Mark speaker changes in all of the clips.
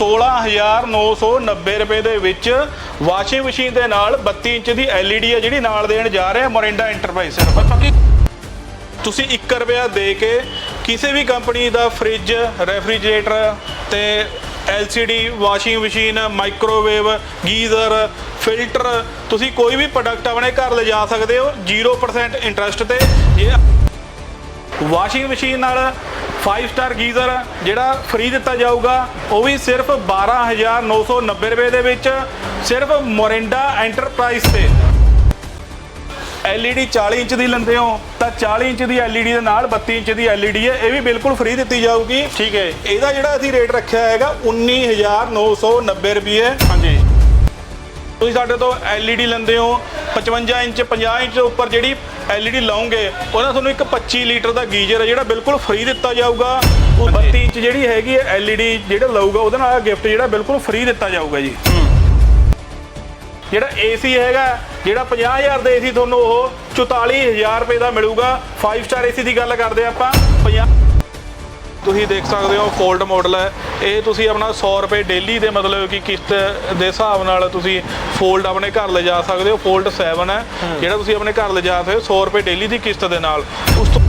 Speaker 1: 16990 ਰੁਪਏ ਦੇ ਵਿੱਚ ਵਾਸ਼ਿੰਗ ਮਸ਼ੀਨ ਦੇ ਨਾਲ 32 ਇੰਚ ਦੀ LED ਹੈ ਜਿਹੜੀ ਨਾਲ ਦੇਣ ਜਾ ਰਿਹਾ ਮੋਰਿੰਡਾ ਐਂਟਰਪ੍ਰਾਈਜ਼ ਤੁਸੀਂ 1 ਰੁਪਿਆ ਦੇ ਕੇ ਕਿਸੇ ਵੀ ਕੰਪਨੀ ਦਾ ਫ੍ਰਿਜ, ਰੈਫਰੀਜਰੇਟਰ ਤੇ LCD washing machine, microwave, geyser, filter ਤੁਸੀਂ ਕੋਈ ਵੀ ਪ੍ਰੋਡਕਟ ਆਪਣੇ ਘਰ ਲਿਜਾ ਸਕਦੇ ਹੋ 0% ਇੰਟਰਸਟ ਤੇ। ਜੇ ਵਾਸ਼ਿੰਗ ਮਸ਼ੀਨ ਨਾਲ 5 ਸਟਾਰ ਗੀਜ਼ਰ ਜਿਹੜਾ ਫ੍ਰੀ ਦਿੱਤਾ ਜਾਊਗਾ ਉਹ ਵੀ ਸਿਰਫ 12990 ਰੁਪਏ ਦੇ ਵਿੱਚ ਸਿਰਫ ਮੋਰਿੰਡਾ ਐਂਟਰਪ੍ਰਾਈਜ਼ ਤੇ। LED 40 ਇੰਚ ਦੀ ਲੈਂਦੇ ਹੋ ਤਾਂ 40 ਇੰਚ ਦੀ LED ਦੇ ਨਾਲ 32 ਇੰਚ ਦੀ LED ਹੈ ਇਹ ਵੀ ਬਿਲਕੁਲ ਫ੍ਰੀ ਦਿੱਤੀ ਜਾਊਗੀ।
Speaker 2: ਠੀਕ ਹੈ।
Speaker 1: ਇਹਦਾ ਜਿਹੜਾ ਅਸੀਂ ਰੇਟ ਰੱਖਿਆ ਹੈਗਾ 19990 ਰੁਪਏ।
Speaker 2: ਹਾਂਜੀ।
Speaker 1: ਤੁਸੀਂ ਸਾਡੇ ਤੋਂ LED ਲੈਂਦੇ ਹੋ 55 ਇੰਚ 50 ਇੰਚ ਉੱਪਰ ਜਿਹੜੀ LED ਲਾਉਂਗੇ ਉਹਨਾਂ ਤੁਹਾਨੂੰ ਇੱਕ 25 ਲੀਟਰ ਦਾ ਗੀਜ਼ਰ ਹੈ ਜਿਹੜਾ ਬਿਲਕੁਲ ਫ੍ਰੀ ਦਿੱਤਾ ਜਾਊਗਾ। ਉਹ 32 ਇੰਚ ਜਿਹੜੀ ਹੈਗੀ ਹੈ LED ਜਿਹੜਾ ਲਊਗਾ ਉਹਦੇ ਨਾਲ ਗਿਫਟ ਜਿਹੜਾ ਬਿਲਕੁਲ ਫ੍ਰੀ ਦਿੱਤਾ ਜਾਊਗਾ ਜੀ। ਜਿਹੜਾ AC ਹੈਗਾ ਜਿਹੜਾ 50000 ਦਾ AC ਤੁਹਾਨੂੰ ਉਹ 44000 ਰੁਪਏ ਦਾ ਮਿਲੂਗਾ। 5 ਸਟਾਰ AC ਦੀ ਗੱਲ ਕਰਦੇ ਆਪਾਂ 50 ਤੁਸੀਂ ਦੇਖ ਸਕਦੇ ਹੋ ਫੋਲਡ ਮਾਡਲ ਹੈ। ਇਹ ਤੁਸੀਂ ਆਪਣਾ 100 ਰੁਪਏ ਡੇਲੀ ਦੇ ਮਤਲਬ ਕਿ ਕਿਸ਼ਤ ਦੇ ਹਿਸਾਬ ਨਾਲ ਤੁਸੀਂ ਫੋਲਡ ਆਪਣੇ ਘਰ ਲੈ ਜਾ ਸਕਦੇ ਹੋ। ਫੋਲਡ 7 ਹੈ। ਜਿਹੜਾ ਤੁਸੀਂ ਆਪਣੇ ਘਰ ਲੈ ਜਾ ਸਕਦੇ ਹੋ 100 ਰੁਪਏ ਡੇਲੀ ਦੀ ਕਿਸ਼ਤ ਦੇ ਨਾਲ। ਉਸ ਤੋਂ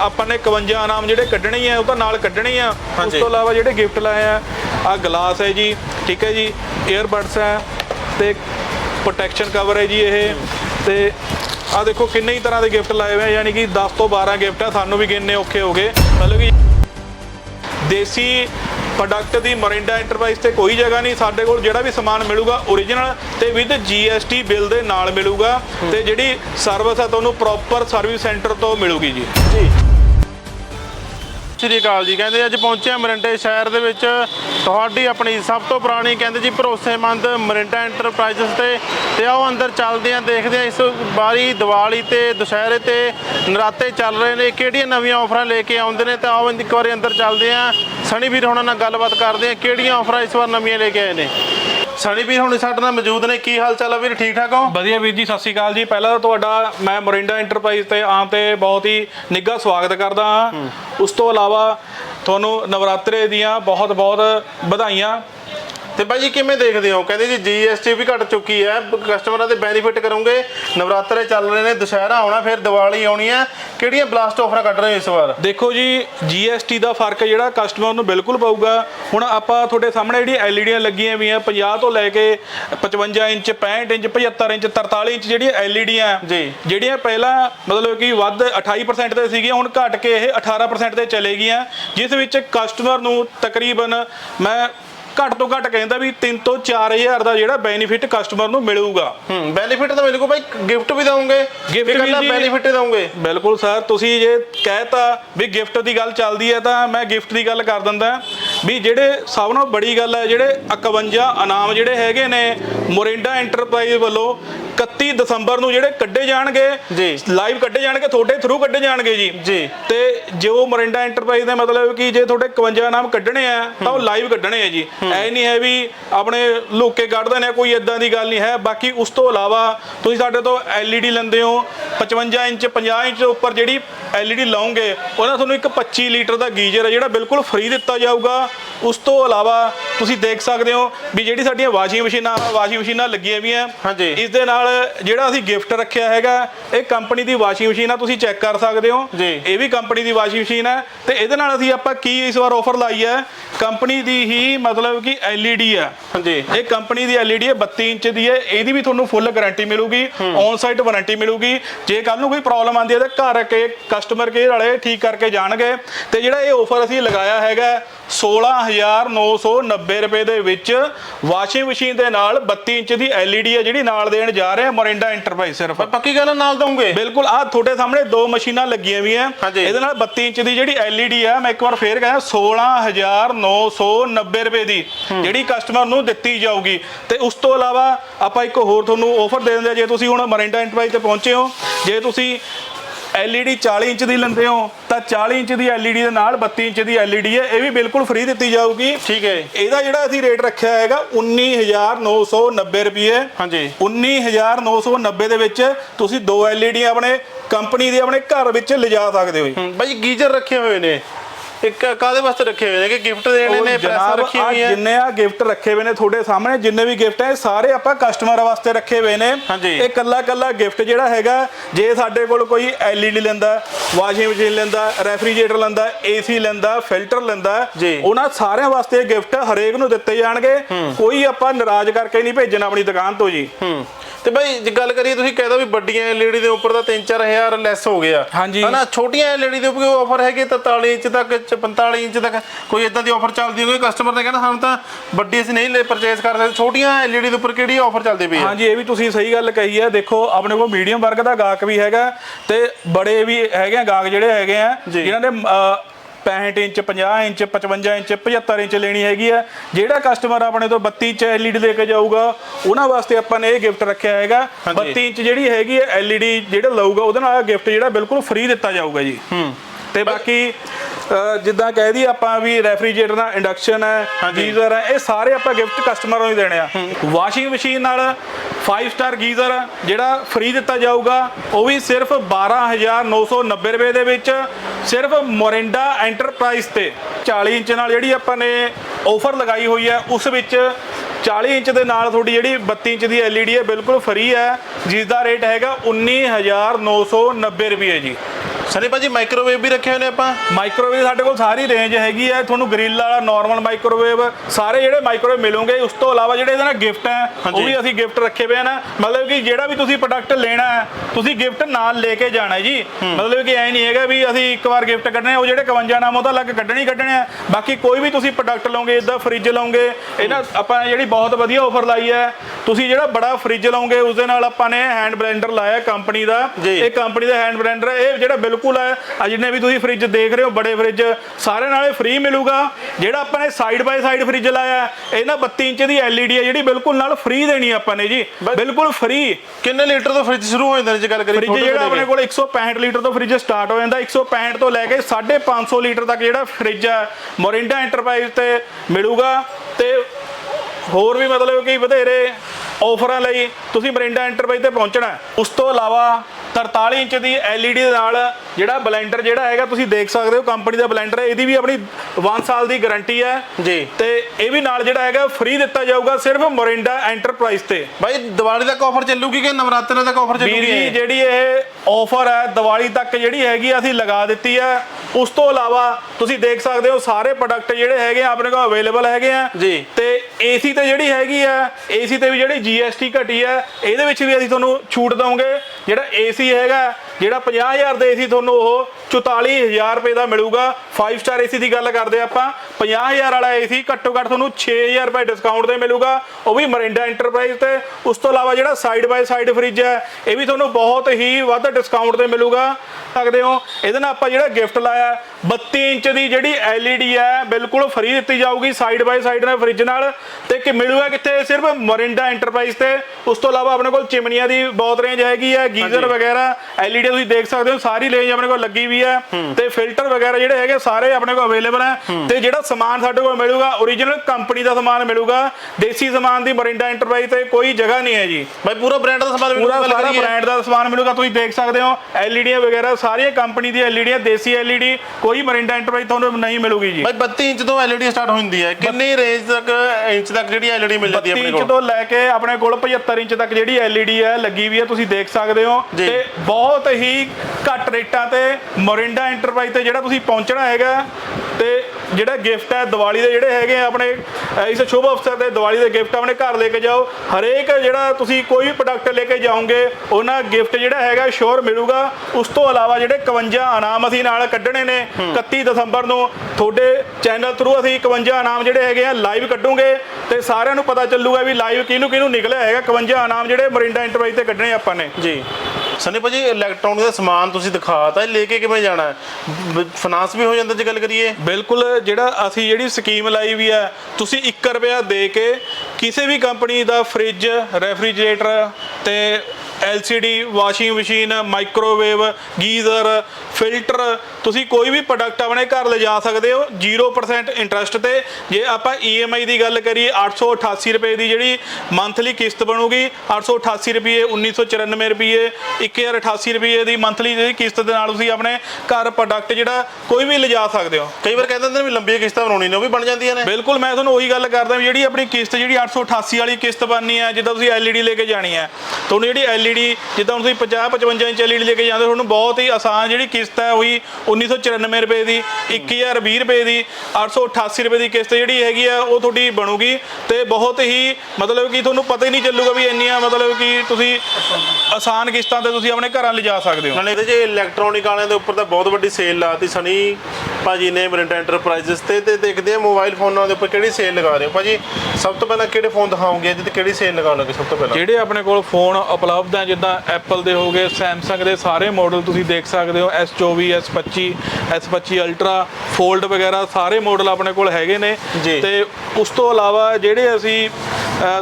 Speaker 1: ਆਪਾਂ ਨੇ 51 ਇਨਾਮ ਜਿਹੜੇ ਕੱਢਣੇ ਆ ਉਹ ਤਾਂ ਨਾਲ ਕੱਢਣੇ ਆ। ਉਸ। ਤੋਂ ਇਲਾਵਾ ਜਿਹੜੇ ਗਿਫਟ ਲਾਏ ਆ ਆ ਗਲਾਸ ਹੈ ਜੀ ਠੀਕ ਹੈ ਜੀ 에ਅਰਬਡਸ ਹੈ ਤੇ ਪ੍ਰੋਟੈਕਸ਼ਨ ਕਵਰ ਹੈ ਜੀ ਇਹ। ਤੇ ਆ ਦੇਖੋ ਕਿੰਨੇ ਹੀ ਤਰ੍ਹਾਂ ਦੇ ਗਿਫਟ ਲਾਏ ਹੋਏ ਆ ਯਾਨੀ ਕਿ 10 ਤੋਂ 12 ਗਿਫਟ ਆ ਸਾਨੂੰ ਵੀ ਗਿਣਨੇ ਔਖੇ ਹੋ ਗਏ। ਮਤਲਬ ਕਿ ਦੇਸੀ ਪ੍ਰੋਡਕਟ ਦੀ ਮੋਰਿੰਡਾ ਐਂਟਰਪ੍ਰਾਈਜ਼ ਤੇ ਕੋਈ ਜਗ੍ਹਾ ਨਹੀਂ ਸਾਡੇ ਕੋਲ ਜਿਹੜਾ ਵੀ ਸਮਾਨ ਮਿਲੂਗਾ ਓਰੀਜਨਲ ਤੇ ਵਿਦ GST ਬਿੱਲ ਦੇ ਨਾਲ ਮਿਲੂਗਾ ਤੇ ਜਿਹੜੀ ਸਰਵਿਸ ਹੈ ਤੁਹਾਨੂੰ ਪ੍ਰੋਪਰ ਸਰਵਿਸ ਸੈਂਟਰ ਤੋਂ ਮਿਲੂਗੀ ਜੀ।
Speaker 2: ਜੀ। ਸ੍ਰੀ ਅਕਾਲ ਜੀ। ਕਹਿੰਦੇ ਅੱਜ ਪਹੁੰਚੇ ਮਰਿੰਡੇ ਸ਼ਹਿਰ ਦੇ ਵਿੱਚ। ਤੁਹਾਡੀ ਆਪਣੀ ਸਭ ਤੋਂ ਪੁਰਾਣੀ, ਕਹਿੰਦੇ ਜੀ, ਭਰੋਸੇਮੰਦ ਮਰਿੰਡਾ ਐਂਟਰਪ੍ਰਾਈਜ਼ਸ ਤੇ। ਤੇ ਆਓ ਅੰਦਰ ਚੱਲਦੇ ਹਾਂ, ਦੇਖਦੇ ਹਾਂ ਇਸ ਵਾਰੀ ਦੀਵਾਲੀ ਤੇ, ਦੁਸ਼ਹਿਰੇ ਤੇ ਨਰਾਤੇ ਚੱਲ ਰਹੇ ਨੇ। ਕਿਹੜੀਆਂ ਨਵੀਆਂ ਆਫਰਾਂ ਲੈ ਕੇ ਆਉਂਦੇ ਨੇ? ਤਾਂ ਆਓ ਇੱਕ ਵਾਰੀ ਅੰਦਰ ਚੱਲਦੇ ਹਾਂ। ਸਣੀ ਵੀਰ ਹੁਣਾਂ ਨਾਲ ਗੱਲਬਾਤ ਕਰਦੇ ਹਾਂ। ਕਿਹੜੀਆਂ ਆਫਰਾਂ ਇਸ ਵਾਰ ਨਵੀਆਂ ਲੈ ਕੇ ਆਏ ਨੇ? ਸਣੀ ਵੀਰ ਹੁਣ ਸਾਡੇ ਨਾਲ ਮੌਜੂਦ ਨੇ ਕੀ ਹਾਲ ਚਾਲ ਆ ਵੀਰ? ਠੀਕ ਠਾਕ ਹੋ?
Speaker 1: ਵਧੀਆ ਵੀਰ ਜੀ ਸਤਿ ਸ਼੍ਰੀ ਅਕਾਲ ਜੀ। ਪਹਿਲਾਂ ਤਾਂ ਤੁਹਾਡਾ ਮੈਂ ਮੋਰਿੰਡਾ ਐਂਟਰਪ੍ਰਾਈਜ਼ ਤੇ ਆਉਣ ਤੇ ਬਹੁਤ ਹੀ ਨਿੱਘਾ ਸਵਾਗਤ ਕਰਦਾ ਹਾਂ। ਉਸ ਤੋਂ ਇਲਾਵਾ ਤੁਹਾਨੂੰ ਨਵਰਾਤਰੇ ਦੀਆਂ ਬਹੁਤ ਬਹੁਤ ਵਧਾਈਆਂ।
Speaker 2: ਤੇ ਬਾਈ ਜੀ ਕਿਵੇਂ ਦੇਖਦੇ ਹੋ? ਕਹਿੰਦੇ ਜੀ ਜੀਐਸਟੀ ਵੀ ਘਟ ਚੁੱਕੀ ਹੈ ਕਸਟਮਰਾਂ ਦੇ ਬੈਨੀਫਿਟ ਕਰੋਗੇ। ਨਵਰਾਤਰੇ ਚੱਲ ਰਹੇ ਨੇ ਦੁਸ਼ਹਿਰਾ ਆਉਣਾ ਫਿਰ ਦੀਵਾਲੀ ਆਉਣੀ ਹੈ। ਕਿਹੜੀਆਂ ਬਲਾਸਟ ਆਫਰਾਂ ਕੱਢ ਰਹੇ ਹੋ ਇਸ ਵਾਰ?
Speaker 1: ਦੇਖੋ ਜੀ GST ਦਾ ਫ਼ਰਕ ਜਿਹੜਾ ਕਸਟਮਰ ਨੂੰ ਬਿਲਕੁਲ ਪਊਗਾ। ਹੁਣ ਆਪਾਂ ਤੁਹਾਡੇ ਸਾਹਮਣੇ ਜਿਹੜੀ ਐਲਈਡੀਆਂ ਲੱਗੀਆਂ ਵੀਆਂ 50 ਤੋਂ ਲੈ ਕੇ 55 ਇੰਚ 65 ਇੰਚ 75 ਇੰਚ 43 ਇੰਚ ਜਿਹੜੀਆਂ ਐਲਈਡੀਆਂ
Speaker 2: ਜੀ।
Speaker 1: ਜਿਹੜੀਆਂ ਪਹਿਲਾਂ ਮਤਲਬ ਕਿ ਵੱਧ 28% ਤੇ ਸੀਗੀਆਂ ਹੁਣ ਘਟ ਕੇ ਇਹ 18% ਤੇ ਚਲੇ ਗਈਆਂ। ਜਿਸ ਵਿੱਚ ਕਸਟਮਰ ਨੂੰ ਤਕਰੀਬਨ ਮੈਂ ਘੱਟ ਤੋਂ ਘੱਟ ਕਹਿੰਦਾ ਵੀ 3 ਤੋਂ 4000 ਦਾ ਜਿਹੜਾ ਬੈਨੀਫਿਟ ਕਸਟਮਰ ਨੂੰ ਮਿਲੂਗਾ।
Speaker 2: ਹੂੰ ਬੈਨੀਫਿਟ ਤਾਂ ਮਿਲੂਗਾ ਬਾਈ ਗਿਫਟ ਵੀ ਦਵੋਗੇ ਵੀ
Speaker 1: ਵੀ ਜੀ-
Speaker 2: ਬੈਨੀਫਿਟ ਦਵੋਗੇ
Speaker 1: ਬਿਲਕੁਲ ਸਰ ਤੁਸੀਂ ਜੇ ਕਹਿਤਾ ਵੀ ਗਿਫਟ ਦੀ ਗੱਲ ਚੱਲਦੀ ਹੈ ਤਾਂ ਮੈਂ ਗਿਫਟ ਦੀ ਗੱਲ ਕਰ ਦਿੰਦਾ। ਵੀ ਜਿਹੜੇ ਸਭ ਨਾਲੋਂ ਬੜੀ ਗੱਲ ਹੈ ਜਿਹੜੇ 51 ਇਨਾਮ ਜਿਹੜੇ ਹੈਗੇ ਨੇ ਮੋਰਿੰਡਾ ਐਂਟਰਪ੍ਰਾਈਜ਼ ਵੱਲੋਂ 31 ਦਸੰਬਰ ਨੂੰ ਜਿਹੜੇ ਕੱਢੇ ਜਾਣਗੇ
Speaker 2: ਜੀ।
Speaker 1: ਲਾਈਵ ਕੱਢੇ ਜਾਣਗੇ ਤੁਹਾਡੇ ਥਰੂ ਕੱਢੇ ਜਾਣਗੇ ਜੀ।
Speaker 2: ਜੀ।
Speaker 1: ਤੇ ਜੋ ਮੋਰਿੰਡਾ ਐਂਟਰਪ੍ਰਾਈਜ਼ ਦਾ ਮਤਲਬ ਕਿ ਜੇ ਤੁਹਾਡੇ 51 ਇਨਾਮ ਕੱਢਣੇ ਆ ਤਾਂ ਉਹ ਲਾਈਵ ਕੱਢਣੇ ਆ ਜੀ। ਐ ਨਹੀਂ ਹੈ ਵੀ ਆਪਣੇ ਲੁੱਕ ਕੱਢਦੇ ਨੇ ਕੋਈ ਇਦਾਂ ਦੀ ਗੱਲ ਨਹੀਂ ਹੈ। ਬਾਕੀ ਉਸ ਤੋਂ ਇਲਾਵਾ ਤੁਸੀਂ ਸਾਡੇ ਤੋਂ LED ਲੈਂਦੇ ਹੋ 55 ਇੰਚ 50 ਇੰਚ ਤੋਂ ਉੱਪਰ ਜਿਹੜੀ LED ਲਾਉਂਗੇ ਉਹਨਾਂ ਤੁਹਾਨੂੰ ਇੱਕ 25 ਲੀਟਰ ਦਾ ਗੀਜ਼ਰ ਹੈ, ਜਿਹੜਾ ਬਿਲਕੁਲ ਫ੍ਰੀ ਦਿੱਤਾ ਜਾਊਗਾ। ਉਸ ਤੋਂ ਇਲਾਵਾ ਤੁਸੀਂ ਦੇਖ ਸਕਦੇ ਹੋ ਵੀ ਜਿਹੜੀ ਸਾਡੀਆਂ ਵਾਸ਼ਿੰਗ ਮਸ਼ੀਨਾਂ ਵਾਸ਼ਿੰਗ ਮਸ਼ੀਨਾਂ ਲੱਗੀਆਂ ਵੀਆਂ
Speaker 2: ਹਾਂਜੀ।
Speaker 1: ਇਸ ਦੇ ਨਾਲ ਜਿਹੜਾ ਅਸੀਂ ਗਿਫਟ ਰੱਖਿਆ ਹੈਗਾ ਇਹ ਕੰਪਨੀ ਦੀ ਵਾਸ਼ਿੰਗ ਮਸ਼ੀਨ ਆ ਤੁਸੀਂ ਚੈੱਕ ਕਰ ਸਕਦੇ ਹੋ।
Speaker 2: ਜੀ।
Speaker 1: ਇਹ ਵੀ ਕੰਪਨੀ ਦੀ ਵਾਸ਼ਿੰਗ ਮਸ਼ੀਨ ਹੈ ਤੇ ਇਹਦੇ ਨਾਲ ਅਸੀਂ ਆਪਾਂ ਕੀ ਇਸ ਵਾਰ ਆਫਰ ਲਾਈ ਹੈ? ਕੰਪਨੀ ਦੀ ਹੀ ਮਤਲਬ ਕਿ LED ਹੈ
Speaker 2: ਹਾਂਜੀ।
Speaker 1: ਇਹ ਕੰਪਨੀ ਦੀ LED ਹੈ 32 ਇੰਚ ਦੀ ਹੈ ਇਹਦੀ ਵੀ ਤੁਹਾਨੂੰ ਫੁੱਲ ਗਾਰੰਟੀ ਮਿਲੂਗੀ। ਔਨ ਸਾਈਟ ਵਾਰੰਟੀ ਮਿਲੂਗੀ। ਜੇ ਕੱਲ ਨੂੰ ਕੋਈ ਪ੍ਰੋਬਲਮ ਆਉਂਦੀ ਹੈ ਤਾਂ ਘਰ ਆ ਕੇ ਕਸਟਮਰ ਕੇਅਰ ਵਾਲੇ ਠੀਕ ਕਰਕੇ ਜਾਣਗੇ। ਤੇ ਜਿਹੜਾ ਇਹ ਆਫਰ ਅਸੀਂ ਲਗਾਇਆ ਹੈਗਾ 16990 ਰੁਪਏ ਦੇ ਵਿੱਚ ਵਾਸ਼ਿੰਗ ਮਸ਼ੀਨ ਦੇ ਨਾਲ 32 ਇੰਚ ਦੀ LED ਹੈ ਜਿਹੜੀ ਨਾਲ ਦੇਣ ਜਾ ਰਹੇ ਮੋਰਿੰਡਾ ਐਂਟਰਪ੍ਰਾਈਜ਼ ਸਿਰਫ।
Speaker 2: ਪੱਕੀ ਗੱਲ ਆ, ਨਾਲ ਦਵੋਗੇ
Speaker 1: ਬਿਲਕੁਲ ਆ ਤੁਹਾਡੇ ਸਾਹਮਣੇ ਦੋ ਮਸ਼ੀਨਾਂ ਲੱਗੀਆਂ ਵੀ ਆ। ਇਹਦੇ ਨਾਲ 32 ਇੰਚ ਦੀ ਜਿਹੜੀ LED ਆ ਮੈਂ ਇੱਕ ਵਾਰ ਫੇਰ ਕਹਾਂ 16990 ਰੁਪਏ ਦੀ ਜਿਹੜੀ ਕਸਟਮਰ ਨੂੰ ਦਿੱਤੀ ਜਾਊਗੀ। ਤੇ ਉਸ ਤੋਂ ਇਲਾਵਾ ਆਪਾਂ ਇੱਕ ਹੋਰ ਤੁਹਾਨੂੰ ਆਫਰ ਦੇ ਦਿੰਦੇ ਆ ਜੇ ਤੁਸੀਂ ਹੁਣ ਮਰਿੰਡਾ ਐਂਟਰਪ੍ਰਾਈਜ਼ ਤੇ ਪਹੁੰਚੇ ਹੋ ਜੇ ਤੁਸੀਂ LED 40 ਇੰਚ ਦੀ ਲੈਂਦੇ ਹੋ ਤਾਂ 40 ਇੰਚ ਦੀ LED ਦੇ ਨਾਲ 32 ਇੰਚ ਦੀ LED ਹੈ ਇਹ ਵੀ ਬਿਲਕੁਲ ਫ੍ਰੀ ਦਿੱਤੀ ਜਾਊਗੀ।
Speaker 2: ਠੀਕ ਹੈ
Speaker 1: ਇਹਦਾ ਜਿਹੜਾ ਅਸੀਂ ਰੇਟ ਰੱਖਿਆ ਹੈਗਾ 19990 ਰੁਪਏ।
Speaker 2: ਹਾਂਜੀ।
Speaker 1: 19990 ਦੇ ਵਿੱਚ ਤੁਸੀਂ ਦੋ LED ਆਪਣੇ ਕੰਪਨੀ ਦੇ ਆਪਣੇ ਘਰ ਵਿੱਚ ਲਿਜਾ ਸਕਦੇ ਹੋ
Speaker 2: ਬਾਈ ਗੀਜ਼ਰ ਰੱਖੇ ਹੋਏ ਨੇ। ਇੱਕ ਕਾਦੇ ਵਾਸਤੇ ਰੱਖੇ ਹੋਏ ਨੇ ਕਿ ਗਿਫਟ ਦੇਣੇ ਨੇ
Speaker 1: ਜਨਾਬ
Speaker 2: ਰੱਖੀ ਹੋਈ ਹੈ
Speaker 1: ਜਿੰਨੇ ਆ ਗਿਫਟ ਰੱਖੇ ਹੋਏ ਨੇ ਤੁਹਾਡੇ ਸਾਹਮਣੇ ਜਿੰਨੇ ਵੀ ਗਿਫਟ ਹੈ ਸਾਰੇ ਆਪਾਂ ਕਸਟਮਰ ਵਾਸਤੇ ਰੱਖੇ ਹੋਏ ਨੇ। ਇਹ ਕੱਲਾ ਕੱਲਾ ਗਿਫਟ ਜਿਹੜਾ ਹੈਗਾ ਜੇ ਸਾਡੇ ਕੋਲ ਕੋਈ LED ਲੈਂਦਾ ਵਾਸ਼ਿੰਗ ਮਸ਼ੀਨ ਲੈਂਦਾ ਰੈਫਰੀਜਰੇਟਰ ਲੈਂਦਾ AC ਲੈਂਦਾ ਫਿਲਟਰ ਲੈਂਦਾ। ਉਹਨਾਂ ਸਾਰਿਆਂ ਵਾਸਤੇ ਗਿਫਟ ਹਰੇਕ ਨੂੰ ਦਿੱਤੇ ਜਾਣਗੇ। ਕੋਈ ਆਪਾਂ ਨਾਰਾਜ਼ ਕਰਕੇ ਨਹੀਂ ਭੇਜਣਾ ਆਪਣੀ ਦੁਕਾਨ ਤੋਂ ਜੀ।
Speaker 2: ਤੇ ਭਾਈ ਜੇ ਗੱਲ ਕਰੀਏ ਤੁਸੀਂ ਕਹਿੰਦਾ ਵੀ ਵੱਡੀਆਂ LED ਦੇ ਉੱਪਰ ਤਾਂ 3-4000 ਲੈਸ ਹੋ ਗਿਆ
Speaker 1: ਹਾਂਜੀ।
Speaker 2: ਹਨਾ ਛੋਟੀਆਂ LED ਦੇ ਉੱਪਰ ਆਫਰ ਹੈਗੇ 43 ਇੰਚ ਤੱਕ ਚ 45 ਇੰਚ ਤੱਕ ਕੋਈ ਇਦਾਂ ਦੀ ਆਫਰ ਚੱਲਦੀ ਹੋਵੇ ਕਸਟਮਰ ਨੇ ਕਹਿੰਦਾ ਸਾਨੂੰ ਤਾਂ ਵੱਡੀ ਅਸੀਂ ਨਹੀਂ ਲੈ ਪਰਚੇਸ ਕਰ ਸਕਦੇ ਛੋਟੀਆਂ LED ਦੇ ਉੱਪਰ ਕਿਹੜੀ ਆਫਰ ਚੱਲਦੀ ਪਈ ਹੈ?
Speaker 1: ਹਾਂਜੀ ਇਹ ਵੀ ਤੁਸੀਂ ਸਹੀ ਗੱਲ ਕਹੀ ਹੈ। ਦੇਖੋ ਆਪਣੇ ਕੋਲ ਮੀਡੀਅਮ ਵਰਗ ਦਾ ਗਾਹਕ ਵੀ ਹੈਗਾ ਤੇ ਬੜੇ ਵੀ ਹੈਗੇ ਆ ਗਾਹਕ ਜਿਹੜੇ ਹੈਗੇ ਆ। ਜਿਨ੍ਹਾਂ ਨੇ ਅ, 65 ਇੰਚ 50 ਇੰਚ 55 ਇੰਚ 75 ਇੰਚ ਲੈਣੀ ਹੈਗੀ ਆ ਜਿਹੜਾ ਕਸਟਮਰ ਆਪਣੇ ਤੋਂ 32 ਇੰਚ LED ਲੈ ਕੇ ਜਾਊਗਾ ਉਹਨਾਂ ਵਾਸਤੇ ਆਪਾਂ ਨੇ ਇਹ ਗਿਫਟ ਰੱਖਿਆ ਹੈਗਾ।
Speaker 2: ਹਾਂਜੀ।
Speaker 1: 32 ਇੰਚ ਜਿਹੜੀ ਹੈਗੀ ਹੈ LED ਜਿਹੜਾ ਲਊਗਾ ਉਹਦੇ ਨਾਲ ਗਿਫਟ ਜਿਹੜਾ ਬਿਲਕੁਲ ਫ੍ਰੀ ਦਿੱਤਾ ਜਾਊਗਾ ਜੀ।
Speaker 2: ਹੂੰ।
Speaker 1: ਤੇ ਬਾਕੀ ਜਿੱਦਾਂ ਕਹਿ ਦਈਏ ਆਪਾਂ ਵੀ ਰੈਫਰੀਜਰੇਟਰ ਨਾਲ ਇੰਡਕਸ਼ਨ ਹੈ। ਗੀਜ਼ਰ ਹੈ ਇਹ ਸਾਰੇ ਆਪਾਂ ਗਿਫਟ ਕਸਟਮਰ ਨੂੰ ਹੀ ਦੇਣੇ ਆ। ਵਾਸ਼ਿੰਗ ਮਸ਼ੀਨ ਨਾਲ 5 ਸਟਾਰ ਗੀਜ਼ਰ ਜਿਹੜਾ ਫ੍ਰੀ ਦਿੱਤਾ ਜਾਊਗਾ ਉਹ ਵੀ ਸਿਰਫ 12990 ਰੁਪਏ ਦੇ ਵਿੱਚ ਸਿਰਫ ਮੋਰਿੰਡਾ ਐਂਟਰਪ੍ਰਾਈਜ਼ ਤੇ। 40 ਇੰਚ ਨਾਲ ਜਿਹੜੀ ਆਪਾਂ ਨੇ ਆਫਰ ਲਗਾਈ ਹੋਈ ਹੈ ਉਸ ਵਿੱਚ 40 ਇੰਚ ਦੇ ਨਾਲ ਤੁਹਾਡੀ ਜਿਹੜੀ 32 ਇੰਚ ਦੀ LED ਹੈ ਬਿਲਕੁਲ ਫ੍ਰੀ ਹੈ ਜਿਸ ਦਾ ਰੇਟ ਹੈਗਾ 19990 ਰੁਪਏ ਜੀ।
Speaker 2: ਸਨੀ ਭਾਜੀ ਮਾਈਕ੍ਰੋਵੇਵ ਵੀ ਰੱਖੇ ਹੋਏ ਨੇ ਆਪਾਂ?
Speaker 1: ਮਾਈਕ੍ਰੋਵੇਵ ਸਾਡੇ ਕੋਲ ਸਾਰੀ ਰੇਂਜ ਹੈਗੀ ਹੈ। ਤੁਹਾਨੂੰ ਗ੍ਰਿਲ ਵਾਲਾ ਨਾਰਮਲ ਮਾਈਕ੍ਰੋਵੇਵ ਸਾਰੇ ਜਿਹੜੇ ਮਾਈਕ੍ਰੋਵੇਵ ਮਿਲੂਗੇ ਉਸ ਤੋਂ ਇਲਾਵਾ ਜਿਹੜੇ ਇਹਦੇ ਨਾਲ ਗਿਫਟ ਹੈ ਉਹ। ਵੀ ਅਸੀਂ ਗਿਫਟ ਰੱਖੇ ਹੋਏ ਨਾ ਮਤਲਬ ਕਿ ਜਿਹੜਾ ਵੀ ਤੁਸੀਂ ਪ੍ਰੋਡਕਟ ਲੈਣਾ ਹੈ ਤੁਸੀਂ ਗਿਫਟ ਨਾਲ ਲੈ ਕੇ ਜਾਣਾ ਹੈ ਜੀ। ਮਤਲਬ ਕਿ ਐ ਨਹੀਂ ਹੈਗਾ ਵੀ ਅਸੀਂ ਇੱਕ ਵਾਰ ਗਿਫਟ ਕੱਢਣੇ ਉਹ ਜਿਹੜੇ 51 ਨਾਮ ਉਹ ਤਾਂ ਲੱਗ ਕੱਢਣੇ ਹੀ ਕੱਢਣੇ ਆ। ਬਾਕੀ ਕੋਈ ਵੀ ਤੁਸੀਂ ਪ੍ਰੋਡਕਟ ਲਓਗੇ ਇਦਾਂ ਫ੍ਰਿਜ ਲਓਗੇ ਇਹਨਾਂ ਆਪਾਂ ਜਿਹੜੀ ਬਹੁਤ ਵਧੀਆ ਆਫਰ ਲਾਈ ਹੈ ਤੁਸੀਂ ਜਿਹੜਾ ਬੜਾ ਫ੍ਰਿਜ ਲਓਗੇ ਉਸ ਦੇ ਨਾਲ ਆਪਾਂ ਨੇ ਹੈਂਡ ਬਲੈਂਡਰ ਲਾਇਆ ਕੰਪਨੀ ਦਾ। ਇਹ ਕੰਪਨੀ ਦਾ ਹੈਂਡ ਬਲੈਂਡਰ ਇਹ ਜਿਹੜਾ ਬਿਲਕੁਲ ਹੈ। ਆ ਜਿੰਨੇ ਵੀ ਤੁਸੀਂ ਫ੍ਰਿਜ ਦੇਖ ਰਹੇ ਹੋ ਬੜੇ ਫ੍ਰਿਜ ਸਾਰੇ ਨਾਲੇ ਫ੍ਰੀ ਮਿਲੂਗਾ। ਜਿਹੜਾ ਆਪਾਂ ਨੇ ਸਾਈਡ ਬਾਈ ਸਾਈਡ ਫ੍ਰਿਜ ਲਾਇਆ ਇਹ ਨਾ 32 ਇੰਚ ਦੀ LED ਹੈ ਜਿਹੜੀ ਬਿਲਕੁਲ ਨਾਲ ਫ੍ਰੀ ਦੇਣੀ ਆਪਾਂ ਨੇ ਜੀ। ਬਿਲਕੁਲ ਫ੍ਰੀ
Speaker 2: ਕਿੰਨੇ ਲੀਟਰ ਤੋਂ ਫ੍ਰਿਜ ਸ਼ੁਰੂ ਹੋ ਜਾਂਦੇ ਜੇ ਗੱਲ ਕਰੀਏ?
Speaker 1: ਫ੍ਰਿਜ ਜਿਹੜਾ ਆਪਣੇ? ਕੋਲ 165 ਲੀਟਰ ਤੋਂ ਫ੍ਰਿਜ ਸਟਾਰਟ ਹੋ ਜਾਂਦਾ। 165 ਤੋਂ ਲੈ ਕੇ 550 ਲੀਟਰ ਤੱਕ ਜਿਹੜਾ ਫ੍ਰਿਜ ਹੈ ਮੋਰਿੰਡਾ ਐਂਟਰਪ੍ਰਾਈਜ਼ ਤੇ ਮਿਲੂਗਾ। ਤੇ ਹੋਰ ਵੀ ਮਤਲਬ ਕਿ ਵਧੇਰੇ ਆਫਰਾਂ ਲਈ। ਤੁਸੀਂ ਮਰਿੰਡਾ ਐਂਟਰਪ੍ਰਾਈਜ਼ ਤੇ ਪਹੁੰਚਣਾ। ਉਸ ਤੋਂ ਇਲਾਵਾ 43 ਇੰਚ ਦੀ LED ਦੇ ਨਾਲ ਜਿਹੜਾ ਬਲੈਂਡਰ ਜਿਹੜਾ ਹੈਗਾ ਤੁਸੀਂ ਦੇਖ ਸਕਦੇ ਹੋ ਕੰਪਨੀ ਦਾ ਬਲੈਂਡਰ ਹੈ ਇਹਦੀ ਵੀ ਆਪਣੀ 1 ਸਾਲ ਦੀ ਗਾਰੰਟੀ ਹੈ
Speaker 2: ਜੀ।
Speaker 1: ਤੇ ਇਹ ਵੀ ਨਾਲ ਜਿਹੜਾ ਹੈਗਾ ਫ੍ਰੀ ਦਿੱਤਾ ਜਾਊਗਾ ਸਿਰਫ ਮੋਰਿੰਡਾ ਐਂਟਰਪ੍ਰਾਈਜ਼ ਤੇ
Speaker 2: ਭਾਈ ਦੀਵਾਲੀ ਤੱਕ ਆਫਰ ਚੱਲੂਗੀ ਕਿ ਨਵਰਾਤਰੇ ਤੱਕ ਆਫਰ ਚੱਲੂਗੀ
Speaker 1: ਜੀ? ਜਿਹੜੀ ਇਹ ਆਫਰ ਹੈ ਦੀਵਾਲੀ ਤੱਕ ਜਿਹੜੀ ਹੈਗੀ ਅਸੀਂ ਲਗਾ ਦਿੱਤੀ ਹੈ ਉਸ ਤੋਂ ਇਲਾਵਾ ਤੁਸੀਂ ਦੇਖ ਸਕਦੇ ਹੋ ਸਾਰੇ ਪ੍ਰੋਡਕਟ ਜਿਹੜੇ ਹੈਗੇ ਆ ਆਪਣੇ ਕੋਲ ਅਵੇਲੇਬਲ ਹੈਗੇ ਆ
Speaker 2: ਜੀ।
Speaker 1: ਤੇ ਏਸੀ ਤੇ ਜਿਹੜੀ ਹੈਗੀ ਆ ਏਸੀ ਤੇ ਵੀ ਜਿਹੜੀ GST ਘਟੀ ਹੈ ਇਹਦੇ ਵਿੱਚ ਵੀ ਅਸੀਂ ਤੁਹਾਨੂੰ ਛੂਟ ਦਵਾਂਗੇ ਜਿਹੜਾ ਏਸੀ ਹੈਗਾ ਜਿਹੜਾ 50000 ਦੇ ਸੀ ਤੁਹਾਨੂੰ ਉਹ 44000 ਰੁਪਏ ਦਾ ਮਿਲੂਗਾ। 5 ਸਟਾਰ ਏਸੀ ਦੀ ਗੱਲ ਕਰਦੇ ਆਪਾਂ। 50000 ਵਾਲਾ ਏਸੀ ਘੱਟੋ ਘੱਟ ਤੁਹਾਨੂੰ 6000 ਰੁਪਏ ਡਿਸਕਾਊਂਟ ਤੇ ਮਿਲੂਗਾ। ਉਹ ਵੀ ਮਰਿੰਡਾ ਐਂਟਰਪ੍ਰਾਈਜ਼ ਤੇ। ਉਸ ਤੋਂ ਇਲਾਵਾ ਜਿਹੜਾ ਸਾਈਡ ਬਾਈ ਸਾਈਡ ਫ੍ਰਿਜ ਹੈ ਇਹ ਵੀ ਤੁਹਾਨੂੰ ਬਹੁਤ ਹੀ ਵੱਧ ਡਿਸਕਾਊਂਟ ਤੇ ਮਿਲੂਗਾ। ਸਕਦੇ ਹੋ ਇਹਦੇ ਨਾਲ ਆਪਾਂ ਜਿਹੜਾ ਗਿਫਟ ਲਾਇਆ 32 ਇੰਚ ਦੀ ਜਿਹੜੀ LED ਹੈ ਬਿਲਕੁਲ ਫ੍ਰੀ ਦਿੱਤੀ ਜਾਊਗੀ ਸਾਈਡ ਬਾਈ ਸਾਈਡ ਨਾਲ ਫ੍ਰਿਜ ਨਾਲ। ਤੇ ਕਿ ਮਿਲੂਗਾ ਕਿੱਥੇ? ਸਿਰਫ ਮੋਰਿੰਡਾ ਐਂਟਰਪ੍ਰਾਈਜ਼ ਤੇ। ਉਸ ਤੋਂ ਇਲਾਵਾ ਆਪਣੇ ਕੋਲ ਚਿਮਨੀਆਂ ਦੀ ਬਹੁਤ ਰੇਂਜ ਹੈਗੀ ਹੈ ਗੀਜ਼ਰ। ਵਗੈਰਾ LED ਤੁਸੀਂ ਦੇਖ ਸਕਦੇ ਹੋ ਸਾਰੀ ਰੇਂਜ ਆਪਣੇ ਕੋਲ ਲੱਗੀ ਵੀ ਹੈ ਤੇ ਫਿਲਟਰ ਵਗੈਰਾ ਜਿਹੜੇ ਹੈਗੇ ਸਾਰੇ ਆਪਣੇ ਕੋਲ ਅਵੇਲੇਬਲ ਹੈ ਤੇ ਜਿਹੜਾ ਸਮਾਨ ਸਾਡੇ ਕੋਲ ਮਿਲੂਗਾ origignal ਕੰਪਨੀ ਦਾ ਸਮਾਨ ਮਿਲੂਗਾ ਦੇਸੀ ਸਮਾਨ ਦੀ ਮੋਰਿੰਡਾ ਐਂਟਰਪ੍ਰਾਈਜ਼ ਤੇ ਕੋਈ ਜਗ੍ਹਾ ਨਹੀਂ ਹੈ ਜੀ।
Speaker 2: ਭਾਈ ਪੂਰਾ ਬ੍ਰਾਂਡ ਦਾ ਸਮਾਨ
Speaker 1: ਪੂਰਾ
Speaker 2: ਗੱਲ
Speaker 1: ਸਾਰਾ। ਬ੍ਰਾਂਡ ਦਾ ਸਮਾਨ ਮਿਲੂਗਾ ਤੁਸੀਂ ਦੇਖ ਸਕਦੇ ਹੋ ਐਲਈਡੀਆਂ ਵਗੈਰਾ ਸਾਰੀਆਂ ਕੰਪਨੀ ਦੀ ਐਲਈਡੀਆਂ ਦੇਸੀ ਐਲਈਡੀ ਕੋਈ ਮਰਿੰਡਾ ਐਂਟਰਪ੍ਰਾਈਜ਼ ਤੁਹਾਨੂੰ ਨਹੀਂ ਮਿਲੂਗੀ ਜੀ।
Speaker 2: ਭਾਈ 32 ਇੰਚ ਤੋਂ LED ਸਟਾਰਟ ਹੁੰਦੀ ਹੈ। ਕਿੰਨੀ ਰੇਂਜ ਤੱਕ ਇੰਚ ਤੱਕ ਜਿਹੜੀ LED ਮਿਲ ਜਾਂਦੀ ਹੈ
Speaker 1: 32
Speaker 2: ਆਪਣੇ
Speaker 1: ਇੰਚ ਤੋਂ ਲੈ ਕੇ ਆਪਣੇ ਕੋਲ 75 ਇੰਚ ਤੱਕ ਜਿਹੜੀ ਐਲਈਡੀ ਹੈ ਲੱਗੀ ਵੀ ਹੈ ਤੁਸੀਂ ਦੇਖ ਸਕਦੇ ਹੋ। ਤੇ ਬਹੁਤ ਹੀ ਘੱਟ ਰੇਟਾਂ ਤੇ ਮੋਰਿੰਡਾ ਐਂਟਰਪ੍ਰਾਈਜ਼ ਤੇ ਜਿਹੜਾ ਤੁਸੀਂ ਪਹੁੰਚਣਾ ਹੈਗਾ ਤੇ ਜਿਹੜਾ ਗਿਫਟ ਹੈ ਦੀਵਾਲੀ ਦੇ ਜਿਹੜੇ ਹੈਗੇ ਆ ਆਪਣੇ ਇਸ ਸ਼ੁਭ ਅਵਸਰ ਤੇ ਦੀਵਾਲੀ ਦੇ ਗਿਫਟ ਆਪਣੇ ਘਰ ਲੈ ਕੇ ਜਾਓ। ਹਰੇਕ ਜਿਹੜਾ ਤੁਸੀਂ ਕੋਈ ਵੀ ਪ੍ਰੋਡਕਟ ਲੈ ਕੇ ਜਾਓਗੇ ਉਹਨਾਂ ਗਿਫਟ ਜਿਹੜਾ ਹੈਗਾ ਸ਼ੋਰ ਮਿਲੂਗਾ। ਉਸ ਤੋਂ ਇਲਾਵਾ ਜਿਹੜੇ 51 ਇਨਾਮ ਅਸੀਂ ਨਾਲ ਕੱਢਣੇ ਨੇ 31 ਦਸੰਬਰ ਨੂੰ ਤੁਹਾਡੇ ਚੈਨਲ ਥਰੂ ਅਸੀਂ 51 ਇਨਾਮ ਜਿਹੜੇ ਹੈਗੇ ਆ ਲਾਈਵ ਕੱਢੂਗੇ ਤੇ ਸਾਰਿਆਂ ਨੂੰ ਪਤਾ ਚੱਲੂਗਾ ਵੀ ਲਾਈਵ ਕਿਹਨੂੰ ਕਿਹਨੂੰ ਨਿਕਲਿਆ ਹੈਗਾ। 51 ਇਨਾਮ ਜਿਹੜੇ ਮਰਿੰਡਾ ਐਂਟਰਪ੍ਰਾਈਜ਼ ਤੇ ਕੱਢਣੇ ਆਪਾਂ ਨੇ।
Speaker 2: ਜੀ। ਸਨੀ ਭਾਜੀ ਇਲੈਕਟ੍ਰੋਨਿਕ ਦਾ ਸਮਾਨ ਤੁਸੀਂ ਦਿਖਾਤਾ ਇਹ ਲੈ ਕੇ ਕਿਵੇਂ ਜਾਣਾ ਹੈ? ਫਾਈਨਾਂਸ ਵੀ ਹੋ ਜਾਂਦਾ ਜੇ ਗੱਲ ਕਰੀਏ।
Speaker 1: ਬਿਲਕੁਲ, ਜਿਹੜਾ ਅਸੀਂ ਜਿਹੜੀ ਸਕੀਮ ਲਾਈ ਵੀ ਹੈ, ਤੁਸੀਂ 1 ਰੁਪਿਆ ਦੇ ਕੇ ਕਿਸੇ ਵੀ ਕੰਪਨੀ ਦਾ ਫ੍ਰਿਜ ਰੈਫਰੀਜਰੇਟਰ ਤੇ LCD washing machine microwave geyser filter ਤੁਸੀਂ ਕੋਈ ਵੀ ਪ੍ਰੋਡਕਟ ਆਪਣੇ ਘਰ ਲਿਜਾ ਸਕਦੇ ਹੋ 0% ਇੰਟਰਸਟ ਤੇ। ਜੇ ਆਪਾਂ EMI ਦੀ ਗੱਲ ਕਰੀਏ 888 ਰੁਪਏ ਦੀ ਜਿਹੜੀ ਮੰਥਲੀ ਕਿਸ਼ਤ ਬਣੂਗੀ 888 ਰੁਪਏ 1994 ਰੁਪਏ 1088 ਰੁਪਏ ਦੀ ਮੰਥਲੀ ਜਿਹੜੀ ਕਿਸ਼ਤ ਦੇ ਨਾਲ ਤੁਸੀਂ ਆਪਣੇ ਘਰ ਪ੍ਰੋਡਕਟ ਜਿਹੜਾ ਕੋਈ ਵੀ ਲਿਜਾ ਸਕਦੇ ਹੋ।
Speaker 2: ਕਈ ਵਾਰ ਕਹਿੰਦੇ ਨੇ ਵੀ ਲੰਬੀਆਂ ਕਿਸ਼ਤਾਂ ਬਣਾਉਣੀ ਨੇ ਉਹ ਵੀ ਬਣ ਜਾਂਦੀਆਂ ਨੇ।
Speaker 1: ਬਿਲਕੁਲ ਮੈਂ ਤੁਹਾਨੂੰ ਉਹੀ ਗੱਲ ਕਰਦਾ ਵੀ ਜਿਹੜੀ ਆਪਣੀ ਕਿਸ਼ਤ ਜਿਹੜੀ 888 ਵਾਲੀ ਕਿਸ਼ਤ ਬਣਨੀ ਹੈ, ਜਿੱਦਾਂ ਤੁਸੀਂ LED ਲੈ ਕੇ ਜਾਣੀ ਹੈ। ਤੁਹਾਨੂੰ ਜਿਹੜੀ LED ਜਿੱਦਾਂ ਹੁਣ ਤੁਸੀਂ 50 55 ਇੰਚ LED ਲੈ ਕੇ ਜਾਂਦੇ ਹੋ, ਤੁਹਾਨੂੰ ਬਹੁਤ ਹੀ ਆਸਾਨ ਜਿਹੜੀ ਕਿਸ਼ਤ ਹੈ, ਉਹੀ 1994 ਰੁਪਏ ਦੀ 1020 ਰੁਪਏ ਦੀ 888 ਰੁਪਏ ਦੀ ਕਿਸ਼ਤ ਜਿਹੜੀ ਹੈਗੀ ਆ ਉਹ ਤੁਹਾਡੀ ਬਣੂਗੀ। ਤੇ ਬਹੁਤ ਹੀ ਮਤਲਬ ਕਿ ਤੁਹਾਨੂੰ ਪਤਾ ਹੀ ਨਹੀਂ ਚੱਲੂਗਾ ਵੀ ਇੰਨੀਆਂ ਮਤਲਬ ਕਿ ਤੁਸੀਂ ਆਸਾਨ ਕਿਸ਼ਤਾਂ ਤੇ ਤੁਸੀਂ ਆਪਣੇ ਘਰਾਂ ਲਿਜਾ ਸਕਦੇ ਹੋ।
Speaker 2: ਨਾਲੇ ਇਹਦੇ ਜੇ ਇਲੈਕਟ੍ਰੋਨਿਕ ਵਾਲਿਆਂ ਦੇ ਉੱਪਰ ਤਾਂ ਬਹੁਤ ਵੱਡੀ ਸੇਲ ਲਾਤੀ ਸਨੀ, ਭਾਜੀ ਨੇ ਮਰਿੰਡਾ ਐਂਟਰਪ੍ਰਾਈਜ਼ਸ ਤੇ ਤੇ ਦੇਖਦੇ ਆ ਮੋਬਾਈਲ ਫੋਨਾਂ ਦੇ ਉੱਪਰ ਕਿਹੜੀ ਸੇਲ ਲਗਾ ਰਹੇ ਹੋ। ਭਾਜੀ, ਸਭ ਤੋਂ ਪਹਿਲਾਂ ਕਿਹੜੇ ਫੋਨ ਦਿਖਾਓਗੇ? ਤੇ ਕਿਹੜੀ ਸੇਲ ਲਗਾ ਲੋਗੇ ਸਭ ਤੋਂ ਪਹਿਲਾਂ?
Speaker 1: ਜਿਹੜੇ ਆਪਣੇ ਕੋਲ ਫੋਨ ਉਪਲਬਧ ਹੈ ਜਿੱਦਾਂ ਐਪਲ ਦੇ ਹੋਗੇ Samsung ਦੇ ਸਾਰੇ ਮਾਡਲ ਤੁਸੀਂ ਦੇਖ ਸਕਦੇ ਹੋ। S24 S25 S25 ultra fold ਵਗੈਰਾ ਸਾਰੇ ਮਾਡਲ ਆਪਣੇ ਕੋਲ ਹੈਗੇ ਨੇ। ਤੇ ਉਸ ਤੋਂ ਇਲਾਵਾ ਜਿਹੜੇ ਅਸੀਂ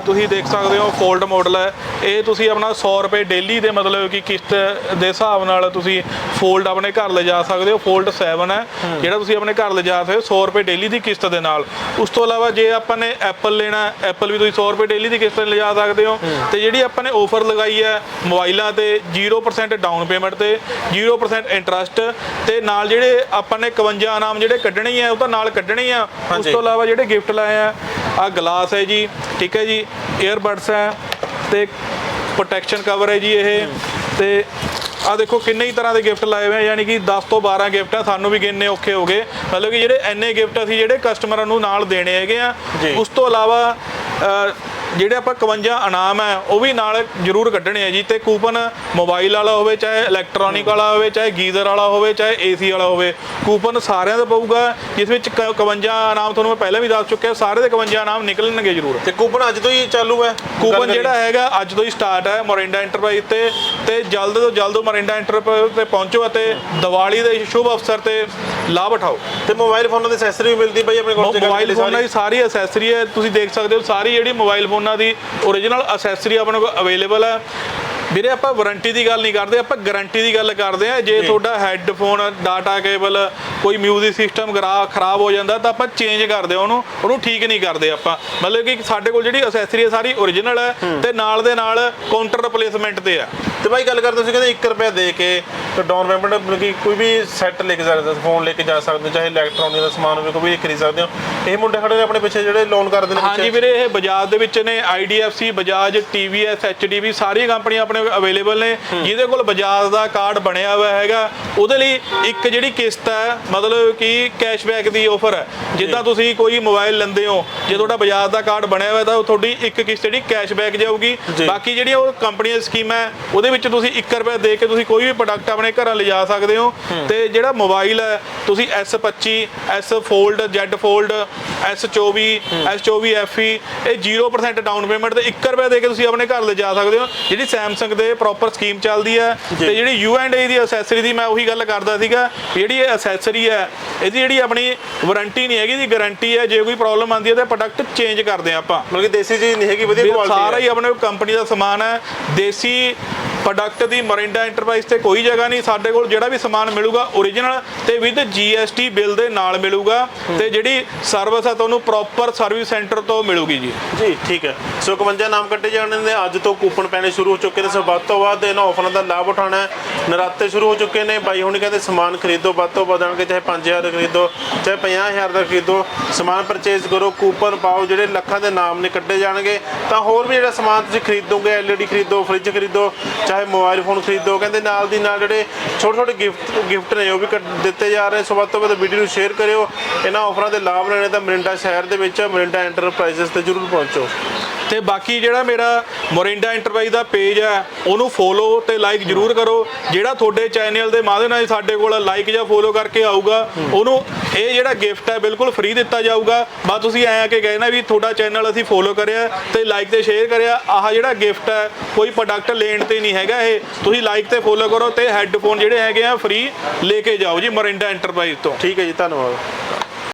Speaker 1: ਤੁਸੀਂ ਦੇਖ ਸਕਦੇ ਹੋ ਫੋਲਡ ਮਾਡਲ ਹੈ। ਇਹ ਤੁਸੀਂ ਆਪਣਾ 100 ਰੁਪਏ ਡੇਲੀ ਦੇ ਮਤਲਬ ਕਿ ਕਿਸ਼ਤ ਦੇ ਹਿਸਾਬ ਨਾਲ ਤੁਸੀਂ ਫੋਲਡ ਆਪਣੇ ਘਰ ਲਿਜਾ ਸਕਦੇ ਹੋ। ਫੋਲਡ 7 ਹੈ। ਜਿਹੜਾ ਤੁਸੀਂ ਆਪਣੇ ਘਰ ਲਿਜਾ ਸਕਦੇ ਹੋ 100 ਰੁਪਏ ਡੇਲੀ ਦੀ ਕਿਸ਼ਤ ਦੇ ਨਾਲ। ਉਸ ਤੋਂ ਇਲਾਵਾ ਜੇ ਆਪਾਂ ਨੇ ਐਪਲ ਲੈਣਾ ਐਪਲ ਵੀ ਤੁਸੀਂ 100 ਰੁਪਏ ਡੇਲੀ ਦੀ ਕਿਸ਼ਤ ਤੇ ਲਿਜਾ ਸਕਦੇ ਹੋ। ਤੇ ਜਿਹੜੀ ਆਪਾਂ ਨੇ ਆਫਰ ਲਗਾਈ ਹੈ ਮੋਬਾਈਲਾਂ ਤੇ 0% ਡਾਊਨ ਪੇਮੈਂਟ ਤੇ 0% ਇੰਟਰਸਟ ਤੇ ਨਾਲ ਜਿਹੜੇ ਆਪਾਂ ਨੇ 51 ਇਨਾਮ ਜਿਹੜੇ ਕੱਢਣੇ ਆ ਉਹ ਤਾਂ ਨਾਲ ਕੱਢਣੇ ਆ। ਉਸ। ਤੋਂ ਇਲਾਵਾ ਜਿਹੜੇ ਗਿਫਟ ਲਾਏ ਆ ਆ ਗਲਾਸ ਹੈ ਜੀ ਠੀਕ ਹੈ ਜੀ ਏਅਰਬਡਸ ਹੈ ਤੇ ਪ੍ਰੋਟੈਕਸ਼ਨ ਕਵਰ ਹੈ ਜੀ ਇਹ ਤੇ ਆ ਦੇਖੋ ਕਿੰਨੇ ਹੀ ਤਰ੍ਹਾਂ ਦੇ ਗਿਫਟ ਲਾਏ ਹੋਏ ਆ ਯਾਨੀ ਕਿ 10 ਤੋਂ 12 ਗਿਫਟ ਆ ਸਾਨੂੰ ਵੀ ਗਿਣਨੇ ਔਖੇ ਹੋ ਗਏ ਮਤਲਬ ਕਿ ਜਿਹੜੇ ਐਨੇ ਗਿਫਟ ਅਸੀਂ ਜਿਹੜੇ ਕਸਟਮਰਾਂ ਨੂੰ ਨਾਲ ਦੇਣੇ ਹੈਗੇ ਆ। ਉਸ ਤੋਂ ਇਲਾਵਾ ਜਿਹੜੇ ਆਪਾਂ 51 ਇਨਾਮ ਹੈ ਉਹ ਵੀ ਨਾਲ ਜ਼ਰੂਰ ਕੱਢਣੇ ਆ ਜੀ। ਤੇ ਕੂਪਨ ਮੋਬਾਈਲ ਵਾਲਾ ਹੋਵੇ ਚਾਹੇ ਇਲੈਕਟ੍ਰੋਨਿਕ ਵਾਲਾ ਹੋਵੇ ਚਾਹੇ ਗੀਜ਼ਰ ਵਾਲਾ ਹੋਵੇ ਚਾਹੇ ਏਸੀ ਵਾਲਾ ਹੋਵੇ ਕੂਪਨ ਸਾਰਿਆਂ ਦਾ ਪਊਗਾ ਜਿਸ ਵਿੱਚ ਕ- 51 ਇਨਾਮ ਤੁਹਾਨੂੰ ਮੈਂ ਪਹਿਲਾਂ ਵੀ ਦੱਸ ਚੁੱਕਿਆ ਸਾਰੇ ਦੇ 51 ਇਨਾਮ ਨਿਕਲਣਗੇ ਜ਼ਰੂਰ।
Speaker 2: ਤੇ ਕੂਪਨ ਅੱਜ ਤੋਂ ਹੀ ਚਾਲੂ ਹੈ?
Speaker 1: ਕੂਪਨ। ਜਿਹੜਾ ਹੈਗਾ ਅੱਜ ਤੋਂ ਹੀ ਸਟਾਰਟ ਹੈ ਮੋਰਿੰਡਾ ਐਂਟਰਪ੍ਰਾਈਜ਼ ਤੇ ਤੇ ਜਲਦ ਤੋਂ ਜਲਦ ਮੋਰਿੰਡਾ ਐਂਟਰਪ੍ਰਾਈਜ਼ ਤੇ ਪਹੁੰਚੋ ਅਤੇ ਦੀਵਾਲੀ ਦੇ ਸ਼ੁਭ ਅਵਸਰ ਤੇ ਲਾਭ ਉਠਾਓ।
Speaker 2: ਤੇ ਮੋਬਾਈਲ ਫੋਨਾਂ ਦੀ ਐਕਸੈਸਰੀ ਵੀ ਮਿਲਦੀ ਭਾਈ ਆਪਣੇ ਕੋਲ
Speaker 1: ਮੋਬਾਈਲ ਫੋਨਾਂ ਦੀ ਸਾਰੀ। ਅਸੈਸਰੀ ਹੈ ਤੁਸੀਂ ਦੇਖ ਸਕਦੇ ਹੋ ਸਾਰੀ ਜਿਹੜੀ ਮੋਬਾਈਲ ਫੋਨਾਂ ਦੀ ਓਰੀਜਨਲ ਅਸੈਸਰੀ ਆਪਣੇ ਕੋਲ ਅਵੇਲੇਬਲ ਹੈ। ਵੀਰੇ ਆਪਾਂ ਵਾਰੰਟੀ ਦੀ ਗੱਲ ਨਹੀਂ ਕਰਦੇ ਆਪਾਂ ਗਾਰੰਟੀ ਦੀ ਗੱਲ ਕਰਦੇ ਆ ਜੇ ਤੁਹਾਡਾ ਹੈੱਡਫੋਨ ਡਾਟਾ ਕੇਬਲ ਕੋਈ ਮਿਊਜ਼ਿਕ ਸਿਸਟਮ ਖਰਾਬ ਹੋ ਜਾਂਦਾ ਤਾਂ ਆਪਾਂ ਚੇਂਜ ਕਰਦੇ ਹਾਂ ਉਹਨੂੰ। ਉਹਨੂੰ ਠੀਕ ਨਹੀਂ ਕਰਦੇ ਆਪਾਂ। ਮਤਲਬ ਕਿ ਸਾਡੇ ਕੋਲ ਜਿਹੜੀ ਅਸੈਸਰੀ ਹੈ ਸਾਰੀ ਓਰੀਜਨਲ ਹੈ ਤੇ ਨਾਲ ਦੇ ਨਾਲ ਕਾਊਂਟਰ ਰਿਪਲੇਸਮੈਂਟ ਤੇ ਆ
Speaker 2: ਭਾਈ ਗੱਲ ਕਰਦੇ ਤੁਸੀਂ ਕਹਿੰਦੇ 1 ਰੁਪਿਆ ਦੇ ਕੇ ਤੇ ਡਾਊਨ ਪੇਮੈਂਟ ਮਤਲਬ ਕਿ ਕੋਈ ਵੀ ਸੈੱਟ ਲੈ ਕੇ ਜਾ ਸਕਦੇ ਫੋਨ ਲੈ ਕੇ ਜਾ ਸਕਦੇ ਚਾਹੇ ਇਲੈਕਟ੍ਰੋਨਿਕ ਦਾ ਸਮਾਨ ਹੋਵੇ ਕੋਈ ਵੀ ਖਰੀਦ ਸਕਦੇ ਹੋ ਇਹ ਮੁੰਡੇ ਖੜੇ ਨੇ ਆਪਣੇ ਪਿੱਛੇ ਜਿਹੜੇ ਲੋਨ ਕਰਦੇ ਨੇ
Speaker 1: ਹਾਂਜੀ ਵੀਰੇ ਇਹ ਬਜਾਜ ਦੇ ਵਿੱਚ ਨੇ IDFC ਬਜਾਜ TVS HDB ਸਾਰੀਆਂ ਕੰਪਨੀਆਂ ਆਪਣੇ ਅਵੇਲੇਬਲ ਨੇ। ਜਿਹਦੇ ਕੋਲ ਬਜਾਜ ਦਾ ਕਾਰਡ ਬਣਿਆ ਹੋਇਆ ਹੈਗਾ ਉਹਦੇ ਲਈ ਇੱਕ ਜਿਹੜੀ ਕਿਸ਼ਤ ਹੈ ਮਤਲਬ ਕਿ ਕੈਸ਼ਬੈਕ ਦੀ ਆਫਰ ਹੈ। ਜਿੱਦਾਂ ਤੁਸੀਂ ਕੋਈ ਮੋਬਾਈਲ ਲੈਂਦੇ ਹੋ ਜੇ ਤੁਹਾਡਾ ਬਜਾਜ ਦਾ ਕਾਰਡ ਬਣਿਆ ਹੋਇਆ ਤਾਂ ਉਹ ਤੁਹਾਡੀ ਇੱਕ ਕਿਸ਼ਤ ਜਿਹੜੀ ਕੈਸ਼ਬੈਕ ਜਾਊਗੀ।
Speaker 2: ਜੀ।
Speaker 1: ਬਾਕੀ ਜਿਹੜੀਆਂ ਉਹ ਕੰਪਨੀਆਂ ਸਕੀਮ ਉਹਦੇ ਵਿੱਚ ਤੁਸੀਂ 1 ਰੁਪਏ ਦੇ ਕੇ ਤੁਸੀਂ ਕੋਈ ਵੀ ਪ੍ਰੋਡਕਟ ਆਪਣੇ ਘਰਾਂ ਲਿਜਾ ਸਕਦੇ ਹੋ। ਤੇ ਜਿਹੜਾ ਮੋਬਾਈਲ ਹੈ ਤੁਸੀਂ S25 S Fold Z Fold S24 S24 FE ਇਹ 0% ਡਾਊਨ ਪੇਮੈਂਟ ਤੇ 1 ਰੁਪਏ ਦੇ ਕੇ ਤੁਸੀਂ ਆਪਣੇ ਘਰ ਲਿਜਾ ਸਕਦੇ ਹੋ। ਜਿਹੜੀ Samsung ਦੇ ਪ੍ਰੋਪਰ ਸਕੀਮ ਚੱਲਦੀ ਹੈ। ਤੇ ਜਿਹੜੀ U&A ਦੀ ਅਸੈਸਰੀ ਦੀ ਮੈਂ ਉਹੀ ਗੱਲ ਕਰਦਾ ਸੀਗਾ ਜਿਹੜੀ ਇਹ ਅਸੈਸਰੀ ਹੈ ਇਹਦੀ ਜਿਹੜੀ ਆਪਣੀ ਵਾਰੰਟੀ ਨਹੀਂ ਹੈਗੀ ਦੀ ਗਾਰੰਟੀ ਹੈ ਜੇ ਕੋਈ ਪ੍ਰੋਬਲਮ ਆਉਂਦੀ ਹੈ ਤਾਂ ਪ੍ਰੋਡਕਟ ਚੇਂਜ ਕਰਦੇ ਹਾਂ ਆਪਾਂ।
Speaker 2: ਮਤਲਬ ਕਿ ਦੇਸੀ ਚੀਜ਼ ਨਹੀਂ ਹੈਗੀ ਵਧੀਆ ਕੁਆਲਿਟੀ
Speaker 1: ਸਾਰਾ ਹੀ। ਆਪਣੇ ਕੰਪਨੀ ਦਾ ਸਮਾਨ ਹੈ। ਦੇਸੀ ਪ੍ਰੋਡਕਟ ਦੀ ਮਰਿੰਡਾ ਐਂਟਰਪ੍ਰਾਈਜ਼ ਤੇ ਕੋਈ ਜਗ੍ਹਾ ਨਹੀਂ, ਸਾਡੇ ਕੋਲ ਜਿਹੜਾ ਵੀ ਸਮਾਨ ਮਿਲੂਗਾ ਓਰੀਜਨਲ ਤੇ ਵਿਦ GST ਬਿੱਲ ਦੇ ਨਾਲ ਮਿਲੂਗਾ ਤੇ ਜਿਹੜੀ ਸਰਵਿਸ ਹੈ ਤੁਹਾਨੂੰ ਪ੍ਰੋਪਰ ਸਰਵਿਸ ਸੈਂਟਰ ਤੋਂ ਮਿਲੂਗੀ ਜੀ।
Speaker 2: ਜੀ, ਠੀਕ ਹੈ। ਸੋ 51 ਨਾਮ ਕੱਟੇ ਜਾਣੇ ਨੇ ਅੱਜ ਤੋਂ ਕੂਪਨ ਪੈਣੇ ਸ਼ੁਰੂ ਹੋ ਚੁੱਕੇ ਨੇ, ਸੋ ਵੱਧ ਤੋਂ ਵੱਧ ਇਹਨਾਂ ਆਫਰਾਂ ਦਾ ਲਾਭ ਉਠਾਉਣਾ ਨਰਾਤੇ ਸ਼ੁਰੂ ਹੋ ਚੁੱਕੇ ਨੇ, ਬਾਈ ਹੁਣ ਕਹਿੰਦੇ ਸਮਾਨ ਖਰੀਦੋ, ਵੱਧ ਤੋਂ ਵੱਧ ਆਣ ਕੇ ਚਾਹੇ 5000 ਦਾ ਖਰੀਦੋ, ਚਾਹੇ 50000 ਦਾ ਖਰੀਦੋ, ਸਮਾਨ ਪਰਚੇਜ਼ ਕਰੋ ਕੂਪਨ ਪਾਓ, ਜਿਹੜੇ ਲੱਖਾਂ ਦੇ ਨਾਮ ਨੇ ਕੱਢੇ ਜਾਣਗੇ। ਤਾਂ ਹੋਰ ਵੀ ਜਿਹੜਾ ਸਮਾਨ ਤੁਸੀਂ ਖਰੀਦੋਗੇ, LED ਖਰੀਦੋ ਫ੍ਰਿਜ ਖਰੀਦੋ ਚਾਹੇ ਮੋਬਾਈਲ ਫੋਨ ਖਰੀਦੋ, ਕਹਿੰਦੇ ਨਾਲ ਦੀ ਨਾਲ ਜਿਹੜੇ ਛੋਟੇ ਛੋਟੇ ਗਿਫਟ ਗਿਫਟ ਨੇ ਉਹ ਵੀ ਕੱਟ- ਦਿੱਤੇ ਜਾ ਰਹੇ ਸੋ ਵੱਧ ਤੋਂ ਵੱਧ ਵੀਡੀਓ ਨੂੰ ਸ਼ੇਅਰ ਕਰਿਓ। ਇਹਨਾਂ ਆਫਰਾਂ ਦੇ ਲਾਭ ਲੈਣੇ ਤਾਂ ਮਰਿੰਡਾ ਸ਼ਹਿਰ ਦੇ ਵਿੱਚ ਮਰਿੰਡਾ ਐਂਟਰਪ੍ਰਾਈਜ਼ਸ ਤੇ ਜਰੂਰ ਪਹੁੰਚੋ।
Speaker 1: ਤੇ ਬਾਕੀ ਜਿਹੜਾ ਮੇਰਾ ਮੋਰਿੰਡਾ ਐਂਟਰਪ੍ਰਾਈਜ਼ ਦਾ ਪੇਜ ਹੈ ਉਹਨੂੰ ਫੋਲੋ ਤੇ ਲਾਈਕ ਜਰੂਰ ਕਰੋ। ਜਿਹੜਾ ਤੁਹਾਡੇ ਚੈਨਲ ਦੇ ਮਾਧਿਅਮ ਨਾਲ ਸਾਡੇ ਕੋਲ ਲਾਈਕ ਜਾਂ ਫੋਲੋ ਕਰਕੇ ਆਊਗਾ, ਉਹਨੂੰ ਇਹ ਜਿਹੜਾ ਗਿਫਟ ਹੈ ਬਿਲਕੁਲ ਫ੍ਰੀ ਦਿੱਤਾ ਜਾਊਗਾ। ਬਸ ਤੁਸੀਂ ਐਂ ਆ ਕੇ ਕਹਿਣਾ ਵੀ ਤੁਹਾਡਾ ਚੈਨਲ ਅਸੀਂ ਫੋਲੋ ਕਰਿਆ ਤੇ ਲਾਈਕ ਤੇ ਸ਼ੇਅਰ ਕਰਿਆ। ਆਹ ਜਿਹੜਾ ਗਿਫਟ ਹੈ, ਕੋਈ ਪ੍ਰੋਡਕਟ ਲੈਣ ਤੇ ਨਹੀਂ ਹੈਗਾ ਇਹ। ਤੁਸੀਂ ਲਾਈਕ ਤੇ ਫੋਲੋ ਕਰੋ ਤੇ ਹੈੱਡਫੋਨ ਜਿਹੜੇ ਹੈਗੇ ਆ ਫ੍ਰੀ ਲੈ ਕੇ ਜਾਓ ਜੀ ਮੋਰਿੰਡਾ ਐਂਟਰਪ੍ਰਾਈਜ਼ ਤੋਂ।
Speaker 2: ਠੀਕ ਹੈ ਜੀ, ਧੰਨਵਾਦ।